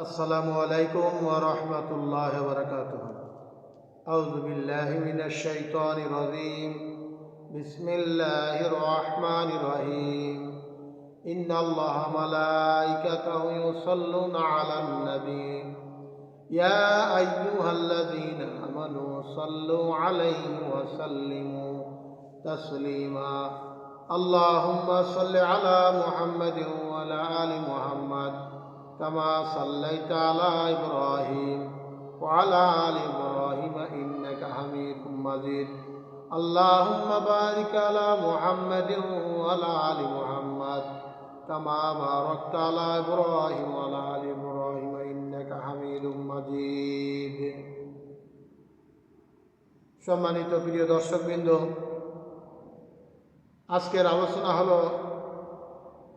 السلام عليكم ورحمة الله وبركاته. أعوذ بالله من الشيطان الرجيم. بسم الله الرحمن الرحيم. إن الله ملائكته يصلون على النبي. يا أيها الذين آمنوا صلوا عليه وسلموا تسليما. اللهم صل على محمد وعلى آل محمد. كما صليت على إبراهيم وعلى آل إبراهيم إنك حميد مجيد اللهم بارك على محمد وعلى آل محمد كما باركت على إبراهيم وعلى آل إبراهيم إنك حميد مجيد সম্মানিত প্রিয় দর্শকবৃন্দ আজকের আলোচনা হলো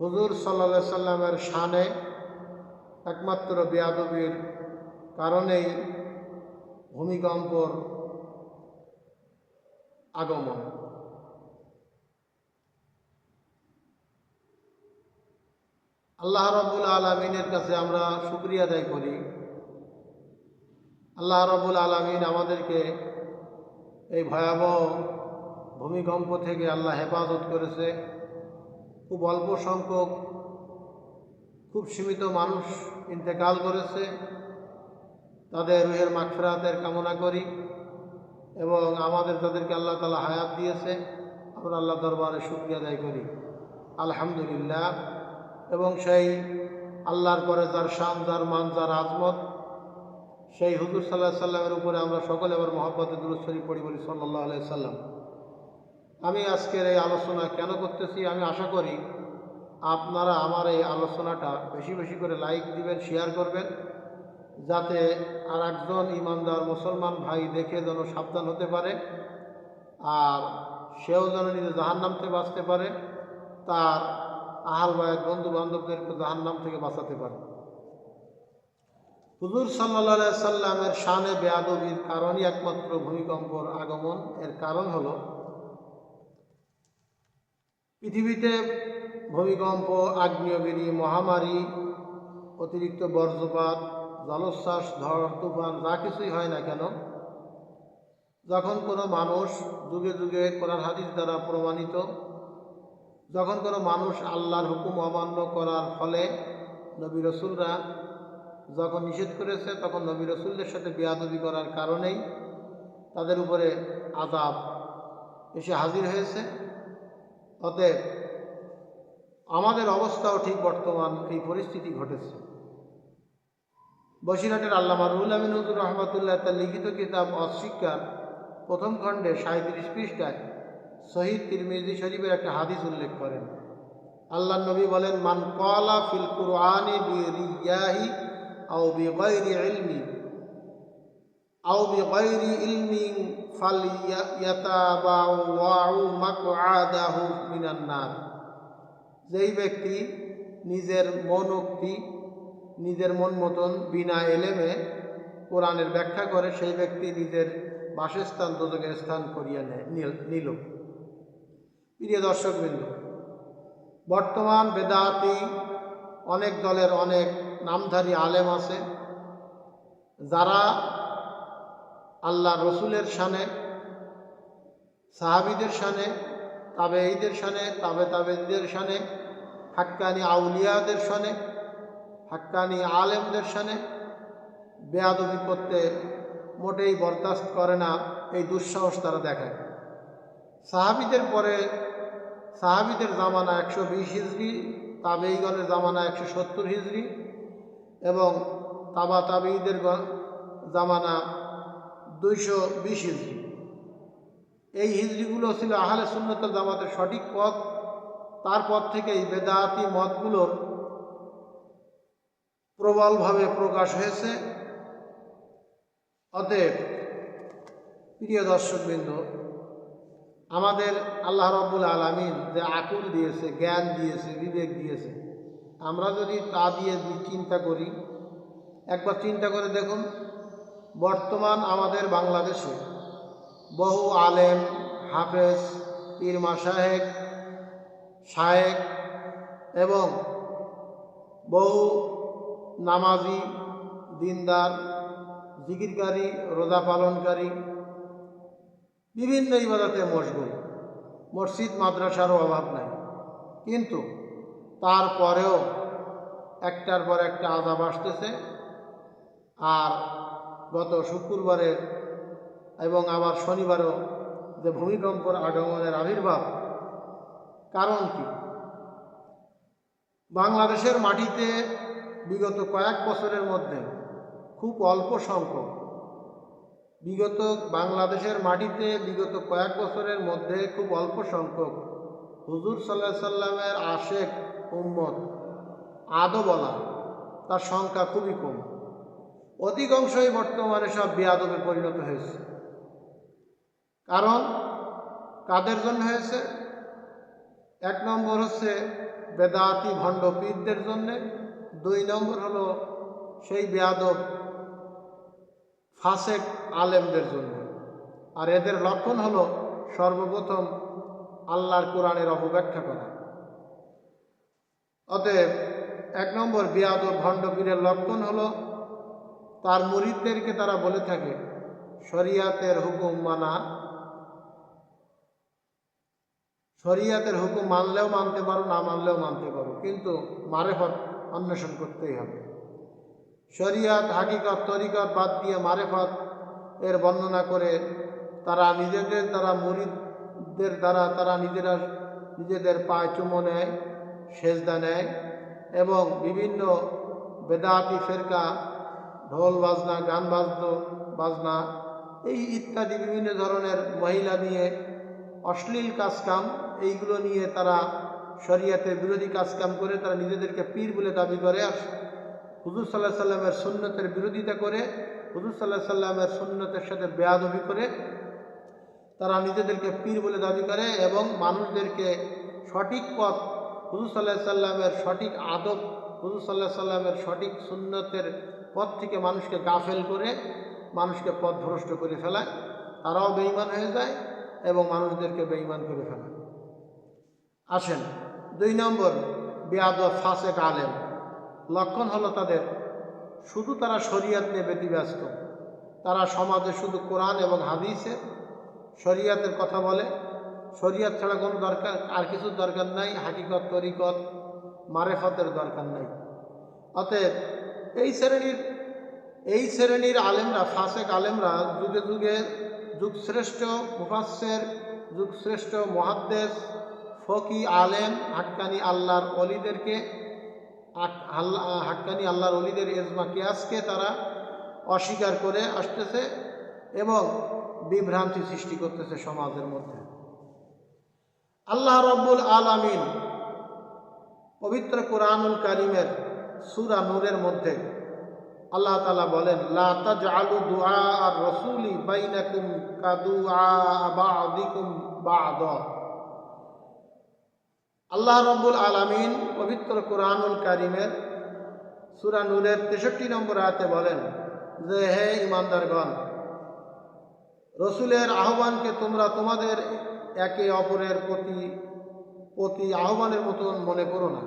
হুজুর সাল্লা সাল্লামের শানে একমাত্র বেয়াদবির কারণেই ভূমিকম্পর আগমন। আল্লাহ রবুল আলমিনের কাছে আমরা শুক্রিয়া আদায় করি। আল্লাহ রবুল আলমিন আমাদেরকে এই ভয়াবহ ভূমিকম্প থেকে আল্লাহ হেফাজত করেছে। খুব অল্প সংখ্যক খুব সীমিত মানুষ ইন্তেকাল করেছে। তাদের রুহের মাগফেরাতের কামনা করি এবং আমাদের তাদেরকে আল্লাহ তালা হায়াত দিয়েছে। আমরা আল্লাহ দরবারে শুক্রিয়া আদায় করি। আলহামদুলিল্লাহ। এবং সেই আল্লাহর পরে যার শান, যার মান, যার আজমত, সেই হুজুর সাল্লাহ সাল্লামের উপরে আমরা সকলে আবার মহব্বতে দুরুশ্বরী পড়ি বলি সাল্লাহ আলাই সাল্লাম। আমি আজকের এই আলোচনা কেন করতেছি? আমি আশা করি আপনারা আমার এই আলোচনাটা বেশি বেশি করে লাইক দিবেন শেয়ার করবেন, যাতে আর একজন ইমানদার মুসলমান ভাই দেখে যেন সাবধান হতে পারে, আর সেও যেন নিজে জাহান নামতে বাঁচতে পারে, তার আহাল ভাইয়ের বন্ধু বান্ধবদেরকে জাহান নাম থেকে বাঁচাতে পারে। হুজুর সাল্লা সাল্লামের শানে বেয়াদবির কারণই একমাত্র ভূমিকম্পর আগমন। এর কারণ হল, পৃথিবীতে ভূমিকম্প, আগ্নেয়গিরি, মহামারী, অতিরিক্ত বজ্রপাত, জলোচ্ছ্বাস, ঝড়, তুফান, যা কিছুই হয় না কেন? যখন কোনো মানুষ যুগে যুগে কোরআন হাদিস দ্বারা প্রমাণিত, যখন কোনো মানুষ আল্লাহর হুকুম অমান্য করার ফলে নবী রসুলরা যখন নিষেধ করেছে, তখন নবী রসুলদের সাথে বেয়াদবি করার কারণেই তাদের উপরে আজাব এসে হাজির হয়েছে। অতএব আমাদের অবস্থাও ঠিক বর্তমান এই পরিস্থিতি ঘটেছে। বসিরহাটের আল্লামা রুহুল আমিন হুজুর রহমতুল্লাহ তার লিখিত কিতাব অস্বীকার প্রথম খণ্ডে সাঁত্রিশ পৃষ্ঠায় শহীদ তিরমিজি শরীফের একটা হাদিস উল্লেখ করেন। আল্লাহ নবী বলেন, মান কলা ফিল কুরআনি বি রিয়াহি আও বি গৈরি ইলমি ফালিয়াতাবাউ মাকআদাহু মিনান নার। যেই ব্যক্তি নিজের মন মনোক্তি নিজের মন মতন বিনা এলেমে কোরআনের ব্যাখ্যা করে, সেই ব্যক্তি নিজের বাসস্থান দোজকের স্থান করিয়া নেয় নিল প্রিয় দর্শকবৃন্দ, বর্তমান বেদাতি অনেক দলের অনেক নামধারী আলেম আছে, যারা আল্লাহ রসুলের সানে সাহাবিদের সানে তাবে এইদের সানে, তাবে তাবেদের সানে, হাক্কানি আউলিয়াদের সানে, হাক্কানি আলেমদের সানে বেয়াদবি করতে মোটেই বরদাস্ত করে না এই দুঃসাহস তারা দেখায়। সাহাবিদের পরে, সাহাবিদের জামানা একশো বিশ হিজড়ি তাবেইগণের জামানা একশো সত্তর হিজড়ি এবং তাবা তাবেইদের জামানা দুইশো বিশ হিজড়ি এই হিজড়িগুলো ছিল আহলে সুন্নত জামাতের সঠিক পথ। তারপর থেকে এই বেদাতি মতগুলোর প্রবলভাবে প্রকাশ হয়েছে। অতএব প্রিয় দর্শকবৃন্দ, আমাদের আল্লাহ রব্বুল আলমিন যে আকুল দিয়েছে, জ্ঞান দিয়েছে, বিবেক দিয়েছে, আমরা যদি তা দিয়ে চিন্তা করি, একবার চিন্তা করে দেখুন, বর্তমান আমাদের বাংলাদেশে বহু আলেম, হাফেজ, পীর মাসাহেক শায়েক এবং বহু নামাজি, দিনদার, জিকিরকারী, রোজা পালনকারী, বিভিন্ন ইবাদতে মশগুল। মসজিদ, মাদ্রাসারও অভাব নাই। কিন্তু তারপরেও একটার পর একটা আজাব আসতেছে। আর গত শুক্রবারের এবং আবার শনিবারও যে ভূমিকম্পর আগমনের আবির্ভাব। কারণ কি? বাংলাদেশের মাটিতে বিগত কয়েক বছরের মধ্যে খুব অল্প সংখ্যক, বিগত বাংলাদেশের মাটিতে বিগত কয়েক বছরের মধ্যে খুব অল্প সংখ্যক হুজুর সাল্লাহ সাল্লামের আশেক উম্মত আদো বলা তার সংখ্যা খুবই কম। অধিকাংশই বর্তমানে সব বেয়াদবে পরিণত হয়েছে। কারণ কাদের জন্য হয়েছে? এক নম্বর হচ্ছে বেদাতি ভণ্ড পীরদের জন্যে, দুই নম্বর হলো সেই বেয়াদব ফাসেক আলেমদের জন্য। আর এদের লক্ষণ হলো সর্বপ্রথম আল্লাহর কোরআনের অপব্যাখ্যা করা। অতএব এক নম্বর বেয়াদব ভণ্ড পীরের লক্ষণ হলো তার মুরিদদেরকে তারা বলে থাকে, শরিয়াতের হুকুম মানা শরিয়াতের হুকুম মানলেও মানতে পারো, না মানলেও মানতে পারো। কিন্তু মারেফত অন্বেষণ করতেই হবে। শরিয়াত, হাকিকত, তরিকত বাদ দিয়ে মারেফত এর বর্ণনা করে তারা নিজেদের দ্বারা, মুরিদদের দ্বারা তারা নিজেরা নিজেদের পায়ে চুমো নেয়, সেজদা নেয় এবং বিভিন্ন বেদাতি ফেরকা, ঢোল বাজনা, গান বাজনা বাজনা, এই ইত্যাদি বিভিন্ন ধরনের মহিলা নিয়ে অশ্লীল কাজকাম এইগুলো নিয়ে তারা শরিয়াতের বিরোধী কাজকাম করে, তারা নিজেদেরকে পীর বলে দাবি করে। হুজুর সাল্লাহ সাল্লামের সুন্নতের বিরোধিতা করে, হুজুর সাল্লাহ সাল্লামের সুন্নতের সাথে বেয়াদবি করে, তারা নিজেদেরকে পীর বলে দাবি করে এবং মানুষদেরকে সঠিক পথ, হুজুর সাল্লাহ সাল্লামের সঠিক আদব, হুজুর সাল্লাহ সাল্লামের সঠিক সুন্নতের পথ থেকে মানুষকে গাফেল করে, মানুষকে পথভ্রষ্ট করে ফেলায়। তারাও বেইমান হয়ে যায় এবং মানুষদেরকে বেইমান করে ফেলায়। আসেন। দুই নম্বর বেয়াদ ফাসেক আলেম। লক্ষণ হলো তাদের, শুধু তারা শরিয়াত নিয়ে ব্যতিব্যস্ত। তারা সমাজে শুধু কোরআন এবং হাদিসে শরিয়াতের কথা বলে। শরিয়াত ছাড়া কোনো দরকার, আর কিছুর দরকার নাই। হাকিকত, তরিকত, মারেফতের দরকার নাই। অতএব এই শ্রেণির এই শ্রেণির আলেমরা, ফাসেক আলেমরা যুগে যুগে যুগশ্রেষ্ঠ মুফাসের যুগশ্রেষ্ঠ মহাদ্দেশ ফকি আলেম, হাক্কানি আল্লাহর অলিদেরকে হাক্কানি আল্লাহর অলিদের এজমা কেয়াসকে তারা অস্বীকার করে আসতেছে এবং বিভ্রান্তি সৃষ্টি করতেছে সমাজের মধ্যে। আল্লাহ রব্বুল আলামিন পবিত্র কোরআনুল কারিমের সুরা নূরের মধ্যে আল্লাহ তালা বলেন, লা তাজআলু দুআ আর রসুলি বাইনাকুম কাদুআ বাদিকুম বাদ। আল্লাহ রব্বুল আলামিন পবিত্র কোরআনুল কারিমের সুরা নূরের তেষট্টি নম্বর আয়াতে বলেন যে, হে ইমানদারগণ রসুলের আহ্বানকে তোমরা তোমাদের একে অপরের প্রতি প্রতি আহ্বানের মতন মনে করো না।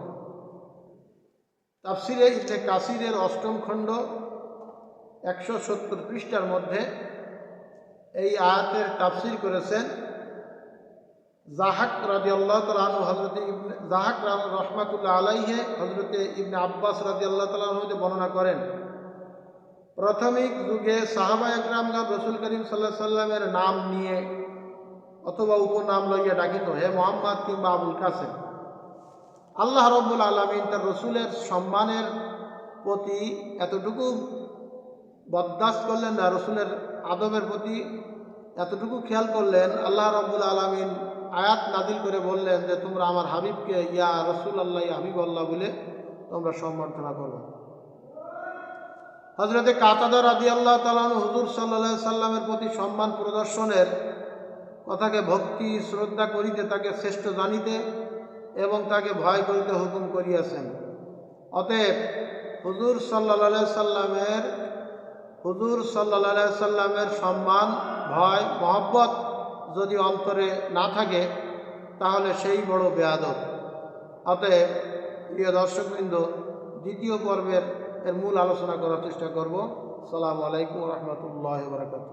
তাফসিরে ইটে কাসিরের অষ্টম খণ্ড একশো সত্তর পৃষ্ঠার মধ্যে এই আয়াতের তাফসির করেছেন। জাহাক রাজি আল্লাহ তালু হজরত ইবনে, জাহাক রহমাতুল্লাহ আলাইহে হজরতে ইবনে আব্বাস রাজি আল্লাহ তালুতে বর্ণনা করেন, প্রাথমিক যুগে সাহাবা একরামগান রসুল করিম সাল্লাহ সাল্লামের নাম নিয়ে অথবা উপনাম লইয়া ডাকিত, হে মোহাম্মদ কিংবা আবুল কাসেম, আল্লাহ রব্বুল আলমিন তার রসুলের সম্মানের প্রতি এতটুকু বরদাস্ত করলেন না, রসুলের আদবের প্রতি এতটুকু খেয়াল করলেন, আল্লাহ রব্বুল আলমিন আয়াত নাদিল করে বললেন যে, তোমরা আমার হাবিবকে, ইয়া রসুল আল্লাহ হাবিব আল্লাহ বলে তোমরা সম্বর্ধনা করবে হজরতে কাতাদা আদি আল্লাহ তালান হুজুর সাল্লা সাল্লামের প্রতি সম্মান প্রদর্শনের কথাকে ভক্তি, শ্রদ্ধা করিতে তাকে শ্রেষ্ঠ জানিতে এবং তাকে ভয় করিতে হুকুম করিয়াছেন। অতএব হুজুর সাল্লা সাল্লামের হুজুর সাল্লা সাল্লামের সম্মান, ভয়, মহব্বত যদি অন্তরে না থাকে, তাহলে সেই বড় বেয়াদব। অতএব প্রিয় দর্শকবৃন্দ, দ্বিতীয় পর্বের এর মূল আলোচনা করার চেষ্টা করব। সালামু আলাইকুম রহমতুল্লাহ বরকাত